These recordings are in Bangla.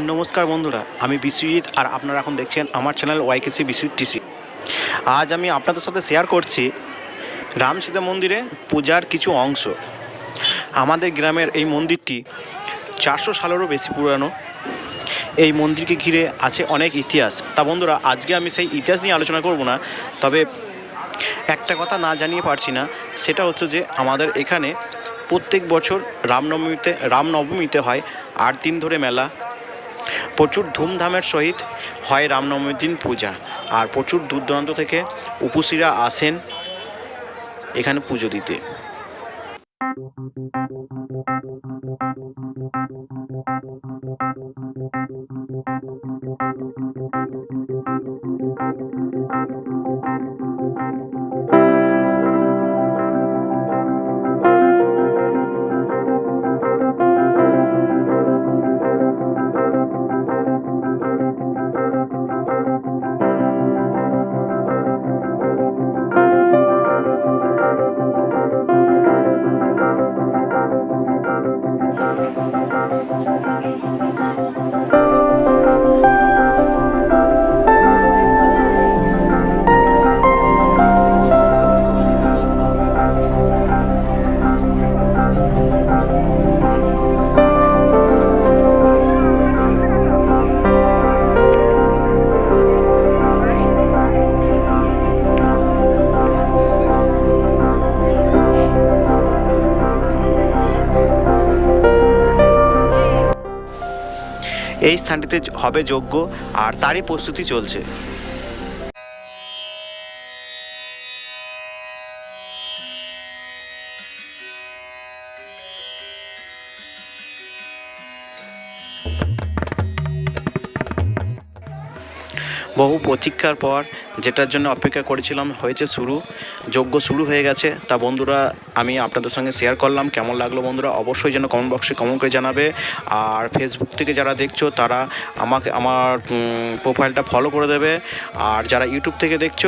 নমস্কার বন্ধুরা, আমি বিশ্বজিৎ আর আপনারা এখন দেখছেন আমার চ্যানেল ওয়াইকেসি বিশ্বজিৎ টিসি। আজ আমি আপনাদের সাথে শেয়ার করছি রাম সীতা মন্দিরে পূজার কিছু অংশ। আমাদের গ্রামের এই মন্দিরটি চারশো সালেরও বেশি পুরানো। এই মন্দিরকে ঘিরে আছে অনেক ইতিহাস। তা বন্ধুরা, আজকে আমি সেই ইতিহাস নিয়ে আলোচনা করব না, তবে একটা কথা না জানিয়ে পারছি না, সেটা হচ্ছে যে আমাদের এখানে প্রত্যেক বছর রামনবমীতে রামনবমীতে হয় আট দিন ধরে মেলা। প্রচুর ধুমধামের সহিত হয় রামনবমীর দিন পূজা। আর প্রচুর দূর দূরান্ত থেকে উপসীরা আসেন এখানে পুজো দিতে। এই স্থানটিতে হবে যজ্ঞ আর তারই প্রস্তুতি চলছে। বহু প্রতীক্ষার পর যেটার জন্য অপেক্ষা করেছিলাম হয়েছে শুরু যোগ্য শুরু হয়ে গেছে। তা বন্ধুরা, আমি আপনাদের সঙ্গে শেয়ার করলাম। কেমন লাগল বন্ধুরা? অবশ্যই যেন কমেন্ট বক্সে কমেন্ট করে জানাবে। আর ফেসবুক থেকে যারা দেখছ, তারা আমাকে, আমার প্রোফাইলটা ফলো করে দেবে। আর যারা ইউটিউব থেকে দেখছ,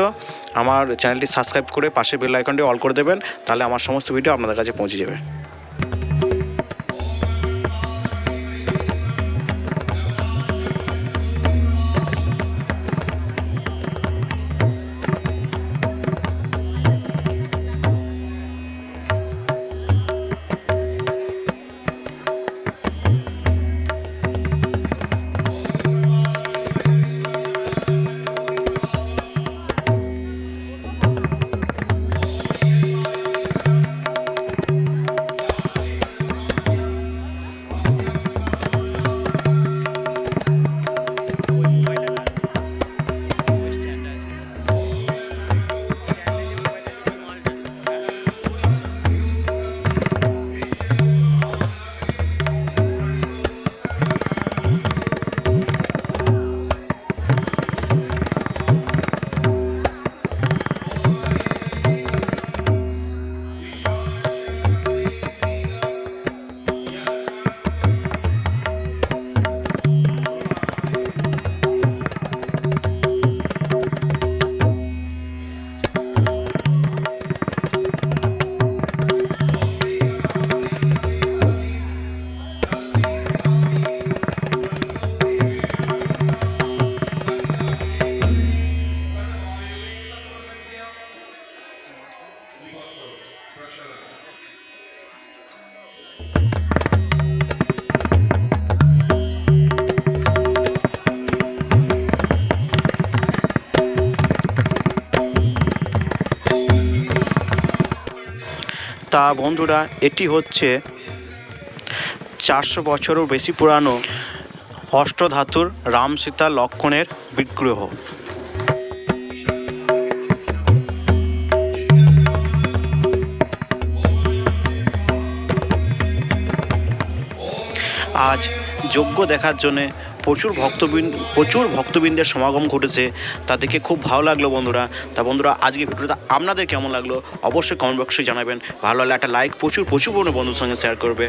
আমার চ্যানেলটি সাবস্ক্রাইব করে পাশে বেল আইকনটি অল করে দেবেন। তাহলে আমার সমস্ত ভিডিও আপনাদের কাছে পৌঁছে যাবে। তা বন্ধুরা, এটি হচ্ছে চারশো বছরও বেশি পুরানো অষ্টধাতুর রাম সীতা লক্ষণের বিগ্রহ। আজ যজ্ঞ দেখার জন্যে প্রচুর ভক্তবৃন্দ, প্রচুর ভক্তবৃন্দের সমাগম ঘটেছে। তা দেখে খুব ভালো লাগল বন্ধুরা। তা বন্ধুরা আজকে ভিডিওটা আপনাদের কেমন লাগল? অবশ্যই কমেন্ট বক্সে জানাবেন। ভালো লাগলে একটা লাইক প্রচুর প্রচুর বন্ধুর সঙ্গে শেয়ার করবে।